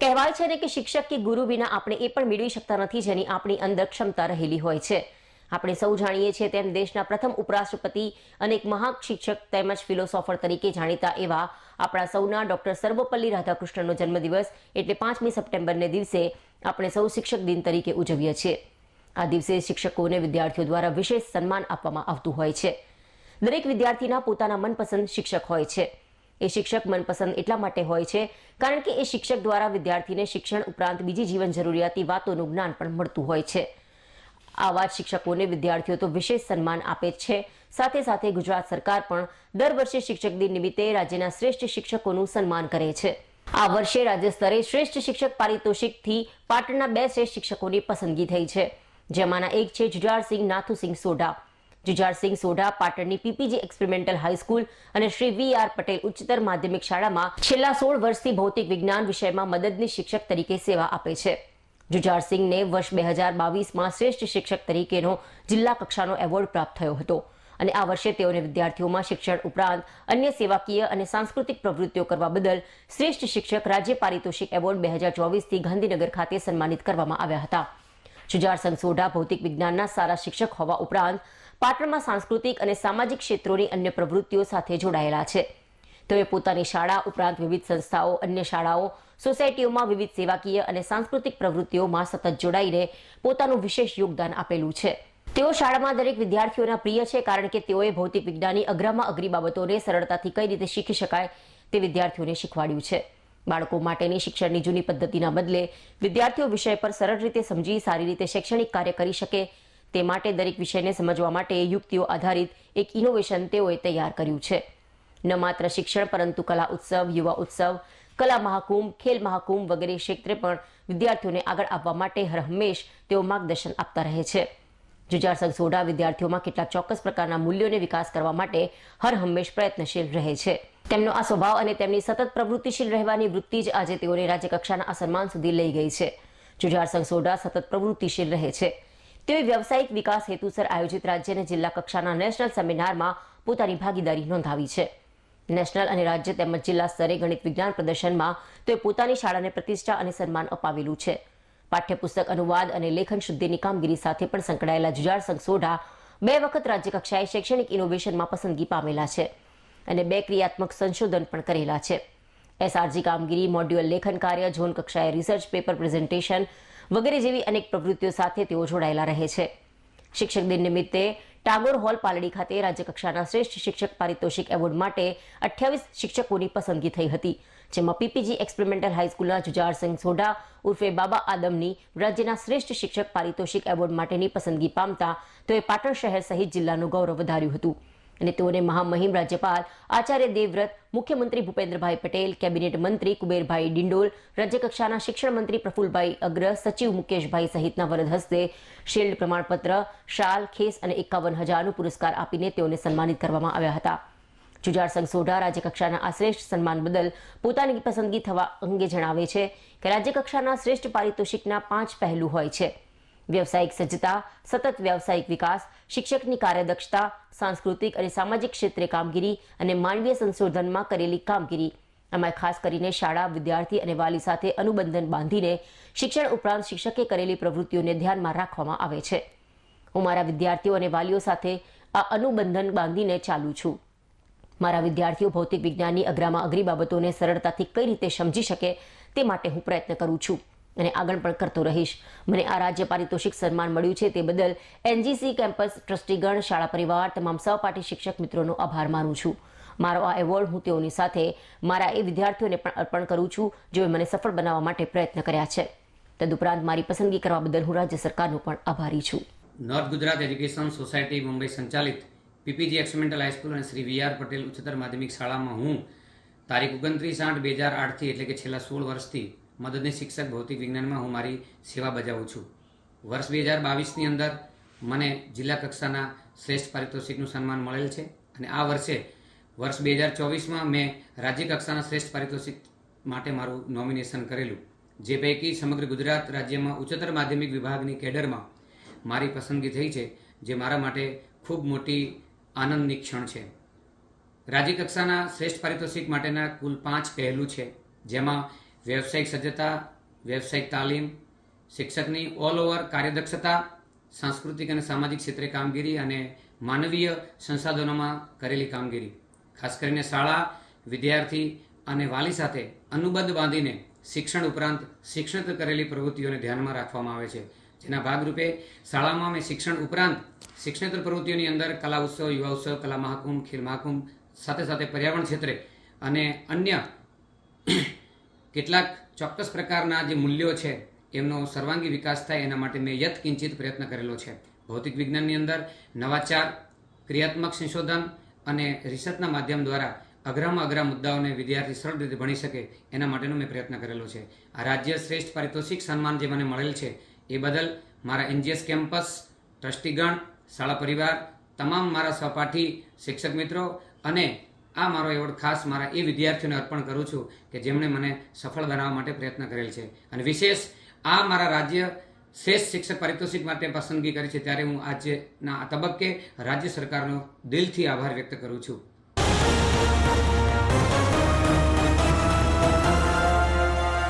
કહેવાય છે ને કે શિક્ષક કે ગુરુ વિના આપણે એ પણ મેળવી શકતા નથી જેની આપણી અંદર ક્ષમતા રહેલી હોય છે. આપણે સૌ જાણીએ છીએ તેમ દેશના પ્રથમ ઉપરાષ્ટ્રપતિ અને એક મહાન શિક્ષક તેમજ ફિલોસોફર તરીકે જાણીતા એવા આપણા સૌના ડોક્ટર સર્વપલ્લી રાધાકૃષ્ણનો જન્મદિવસ એટલે પાંચમી સપ્ટેમ્બરને દિવસે આપણે સૌ શિક્ષક દિન તરીકે ઉજવીએ છીએ. આ દિવસે શિક્ષકોને વિદ્યાર્થીઓ દ્વારા વિશેષ સન્માન આપવામાં આવતું હોય છે. દરેક વિદ્યાર્થીના પોતાના મનપસંદ શિક્ષક હોય છે. એ શિક્ષક મનપસંદ એટલા માટે હોય છે, કારણ કે એ શિક્ષક દ્વારા વિદ્યાર્થીને શિક્ષણ ઉપરાંત બીજી જીવન જરૂરિયાતી વાતોનું જ્ઞાન પણ મળતું હોય છે. આવા જ શિક્ષકોને વિદ્યાર્થીઓ તો વિશેષ સન્માન આપે છે. સાથે સાથે ગુજરાત સરકાર પણ દર વર્ષે શિક્ષક દિન નિમિત્તે રાજ્યના શ્રેષ્ઠ શિક્ષકોનું સન્માન કરે છે. આ વર્ષે રાજ્ય સ્તરે શ્રેષ્ઠ શિક્ષક પારિતોષિકથી પાટણના બે શ્રેષ્ઠ શિક્ષકોની પસંદગી થઈ છે. જેમાંના એક છે જુજારસિંહ નાથુસિંહ સોઢા. જુજારસિંહ સોઢા, પાટણની પીપીજી એક્સપેરિમેન્ટલ હાઈસ્કૂલ અને શ્રી વી આર પટેલ ઉચ્ચતર માધ્યમિક શાળામાં છેલ્લા સોળ વર્ષથી ભૌતિક વિજ્ઞાન વિષયમાં મદદની શિક્ષક તરીકે સેવા આપે છે. જુજારસિંહને વર્ષ બે હજાર બાવીસમાં શ્રેષ્ઠ શિક્ષક તરીકેનો જિલ્લા કક્ષાનો એવોર્ડ પ્રાપ્ત થયો હતો અને આ વર્ષે તેઓને વિદ્યાર્થીઓમાં શિક્ષણ ઉપરાંત અન્ય સેવાકીય અને સાંસ્કૃતિક પ્રવૃત્તિઓ કરવા બદલ શ્રેષ્ઠ શિક્ષક રાજ્ય પારિતોષિક એવોર્ડ બે હજાર ચોવીસથી ગાંધીનગર ખાતે સન્માનિત કરવામાં આવ્યા હતા. જુજાર સંસોઢા ભૌતિક વિજ્ઞાનના સારા શિક્ષક હોવા ઉપરાંત પાટણમાં સાંસ્કૃતિક અને સામાજિક ક્ષેત્રોની અન્ય પ્રવૃત્તિઓ સાથે જોડાયેલા છે. તેઓએ પોતાની શાળા ઉપરાંત વિવિધ સંસ્થાઓ, અન્ય શાળાઓ, સોસાયટીઓમાં વિવિધ સેવાકીય અને સાંસ્કૃતિક પ્રવૃત્તિઓમાં સતત જોડાઈને પોતાનું વિશેષ યોગદાન આપેલું છે. તેઓ શાળામાં દરેક વિદ્યાર્થીઓના પ્રિય છે કારણ કે તેઓએ ભૌતિક વિજ્ઞાનની અઘરામાં અઘરી બાબતોને સરળતાથી કઈ રીતે શીખી શકાય તે વિદ્યાર્થીઓને શીખવાડ્યું છે. બાળકો માટેની શિક્ષણની જૂની પદ્ધતિના બદલે વિદ્યાર્થીઓ વિષય પર સરળ રીતે સમજી, સારી રીતે શૈક્ષણિક કાર્ય કરી શકે તે માટે દરેક વિષયને સમજવા માટે યુક્તિઓ આધારિત એક ઇનોવેશન તેઓએ તૈયાર કર્યું છે. ન માત્ર શિક્ષણ, પરંતુ કલા ઉત્સવ, યુવા ઉત્સવ, કલા મહાકુંભ, ખેલ મહાકુંભ વગેરે ક્ષેત્રે પણ વિદ્યાર્થીઓને આગળ આવવા માટે હર હંમેશ તેઓ માર્ગદર્શન આપતા રહે છે. જુજાર સંઘ વિદ્યાર્થીઓમાં કેટલાક ચોક્કસ પ્રકારના મૂલ્યોને વિકાસ કરવા માટે હર હંમેશ પ્રયત્નશીલ રહે છે. તેમનો આ સ્વભાવ અને તેમની સતત પ્રવૃત્તિશીલ રહેવાની વૃત્તિ જ આજે તેઓને રાજ્ય કક્ષાના આ સન્માન સુધી લઈ ગઈ છે. જુજાર સંઘ સતત પ્રવૃત્તિશીલ રહે છે. તેઓએ વ્યવસાયિક વિકાસ હેતુસર આયોજિત રાજ્ય અને જિલ્લા કક્ષાના નેશનલ સેમિનારમાં પોતાની ભાગીદારી નોંધાવી છે. નેશનલ અને રાજ્ય તેમજ જિલ્લા સ્તરે ગણિત વિજ્ઞાન પ્રદર્શનમાં તેઓએ પોતાની શાળાને પ્રતિષ્ઠા અને સન્માન અપાવેલું છે. પાઠ્યપુસ્તક અનુવાદ અને લેખન શુદ્ધિની કામગીરી સાથે પણ સંકળાયેલા જુજાર સંઘ બે વખત રાજ્ય કક્ષાએ શૈક્ષણિક ઇનોવેશનમાં પસંદગી પામેલા છે અને બે ક્રિયાત્મક સંશોધન પણ કરેલા છે. એસઆરજી કામગીરી, મોડ્યુલ લેખન કાર્ય, ઝોન કક્ષાએ રિસર્ચ પેપર પ્રેઝન્ટેશન વગેરે જેવી અનેક પ્રવૃત્તિઓ સાથે તેઓ જોડાયેલા રહે છે. શિક્ષક દિન નિમિત્તે ટાગોર હોલ પાલડી ખાતે રાજ્યકક્ષાના શ્રેષ્ઠ શિક્ષક પારિતોષિક એવોર્ડ માટે અઠ્યાવીસ શિક્ષકોની પસંદગી થઈ હતી, જેમાં પીપીજી એક્સપેરિમેન્ટલ હાઈસ્કૂલના જુજારસિંહ સોઢા, ઉર્ફે બાબા આદમની રાજ્યના શ્રેષ્ઠ શિક્ષક પારિતોષિક એવોર્ડ માટેની પસંદગી પામતા તેઓએ પાટણ શહેર સહિત જિલ્લાનું ગૌરવ વધાર્યું હતું. અને તેઓને મહામહિમ રાજ્યપાલ આચાર્ય દેવવ્રત, મુખ્યમંત્રી ભૂપેન્દ્રભાઈ પટેલ, કેબિનેટ મંત્રી કુબેરભાઈ ડિંડોલ, રાજ્યકક્ષાના શિક્ષણ મંત્રી પ્રફુલભાઈ અગ્ર, સચિવ મુકેશભાઈ સહિતના વરદ હસ્તે શિલ્ડ પ્રમાણપત્ર, શાલ, ખેસ અને એકાવન હજારનો પુરસ્કાર આપીને તેઓને સન્માનિત કરવામાં આવ્યા હતા. જુજાર સંઘ સોઢા રાજ્યકક્ષાના આ શ્રેષ્ઠ સન્માન બદલ પોતાની પસંદગી થવા અંગે જણાવે છે કે રાજ્યકક્ષાના શ્રેષ્ઠ પારિતોષિકના પાંચ પહેલું હોય છે. વ્યવસાયિક સજ્જતા, સતત વ્યવસાયિક વિકાસ, શિક્ષકની કાર્યદક્ષતા, સાંસ્કૃતિક અને સામાજિક ક્ષેત્રે કામગીરી અને માનવીય સંશોધનમાં કરેલી કામગીરી. આમાં ખાસ કરીને શાળા, વિદ્યાર્થી અને વાલી સાથે અનુબંધન બાંધીને શિક્ષણ ઉપરાંત શિક્ષકે કરેલી પ્રવૃત્તિઓને ધ્યાનમાં રાખવામાં આવે છે. હું મારા વિદ્યાર્થીઓ અને વાલીઓ સાથે આ અનુબંધન બાંધીને ચાલુ છું. મારા વિદ્યાર્થીઓ ભૌતિક વિજ્ઞાનની અઘરામાં અઘરી બાબતોને સરળતાથી કઈ રીતે સમજી શકે તે માટે હું પ્રયત્ન કરું છું. અને આગળ પણ કરતો રહીશ. મને આ રાજ્ય પારિતોષિક સન્માન મળ્યું છે તે બદલ એનજીસી કેમ્પસ ટ્રસ્ટીગણ, શાળા પરિવાર, તમામ સહપાઠી શિક્ષક મિત્રોનો આભાર માનું છું. મારો આ એવોર્ડ હું તેઓની સાથે મારા એ વિદ્યાર્થીઓને પણ અર્પણ કરું છું જેઓએ મને સફળ બનાવવા માટે પ્રયત્ન કર્યા છે. તદુપરાંત મારી પસંદગી કરવા બદલ હું રાજ્ય સરકારનો પણ આભારી છું. North Gujarat education society, Mumbai સંચાલિત પીપીજી એક્સપેરિમેન્ટલ હાઈસ્કૂલ અને શ્રી વી આર પટેલ ઉચ્ચતર માધ્યમિક શાળામાં હું તારીખ ઓગણત્રીસ આઠ બે હજાર આઠથી એટલે કે છેલ્લા સોળ વર્ષથી મદદની શિક્ષક ભૌતિક વિજ્ઞાનમાં હું મારી સેવા બજાવું છું. વર્ષ બે હજાર બાવીસની અંદર મને જિલ્લા કક્ષાના શ્રેષ્ઠ પારિતોષિકનું સન્માન મળેલ છે અને આ વર્ષે વર્ષ બે હજાર ચોવીસમાં મેં રાજ્ય કક્ષાના શ્રેષ્ઠ પારિતોષિક માટે મારું નોમિનેશન કરેલું, જે પૈકી સમગ્ર ગુજરાત રાજ્યમાં ઉચ્ચતર માધ્યમિક વિભાગની કેડરમાં મારી પસંદગી થઈ છે, જે મારા માટે ખૂબ મોટી આનંદની ક્ષણ છે. રાજ્ય કક્ષાના શ્રેષ્ઠ પારિતોષિક માટેના કુલ પાંચ પહેલું છે, જેમાં વ્યવસાયિક સજ્જતા, વ્યવસાયિક તાલીમ, શિક્ષકની ઓલ ઓવર કાર્યદક્ષતા, સાંસ્કૃતિક અને સામાજિક ક્ષેત્રે કામગીરી અને માનવીય સંસાધનોમાં કરેલી કામગીરી. ખાસ કરીને શાળા, વિદ્યાર્થી અને વાલી સાથે અનુબંધ બાંધીને શિક્ષણ ઉપરાંત શિક્ષણ કરેલી પ્રવૃત્તિઓને ધ્યાનમાં રાખવામાં આવે છે. જેના ભાગરૂપે શાળામાં અમે શિક્ષણ ઉપરાંત શિક્ષણેતર પ્રવૃત્તિઓની અંદર કલા ઉત્સવ, યુવા ઉત્સવ, કલા મહાકુંભ ખેલ મહાકુંભ સાથે સાથે પર્યાવરણ ક્ષેત્રે અને અન્ય કેટલાક ચોક્કસ પ્રકારના જે મૂલ્યો છે, એમનો સર્વાંગી વિકાસ થાય એના માટે મેં યત કિંચિત પ્રયત્ન કરેલો છે. ભૌતિક વિજ્ઞાનની અંદર નવાચાર ક્રિયાત્મક સંશોધન અને રિસર્ચના માધ્યમ દ્વારા અઘરામાં અઘરા મુદ્દાઓને વિદ્યાર્થી સરળ રીતે ભણી શકે એના માટેનો મેં પ્રયત્ન કરેલો છે. આ રાજ્ય શ્રેષ્ઠ પારિતોષિક સન્માન જે મને મળેલ છે, એ બદલ મારા એનજીએસ કેમ્પસ, ટ્રસ્ટીગણ, શાળા પરિવાર, તમામ મારા સહપાઠી, શિક્ષક મિત્રો અને આ મારો એવોર્ડ ખાસ મારા એ વિદ્યાર્થીઓને અર્પણ કરું છું કે જેમણે મને સફળ બનાવવા માટે પ્રયત્ન કરેલ છે. અને વિશેષ આ મારા રાજ્ય શ્રેષ્ઠ શિક્ષક પારિતોષિક માટે પસંદગી કરી છે ત્યારે હું આજના આ તબક્કે રાજ્ય સરકારનો દિલથી આભાર વ્યક્ત કરું છું.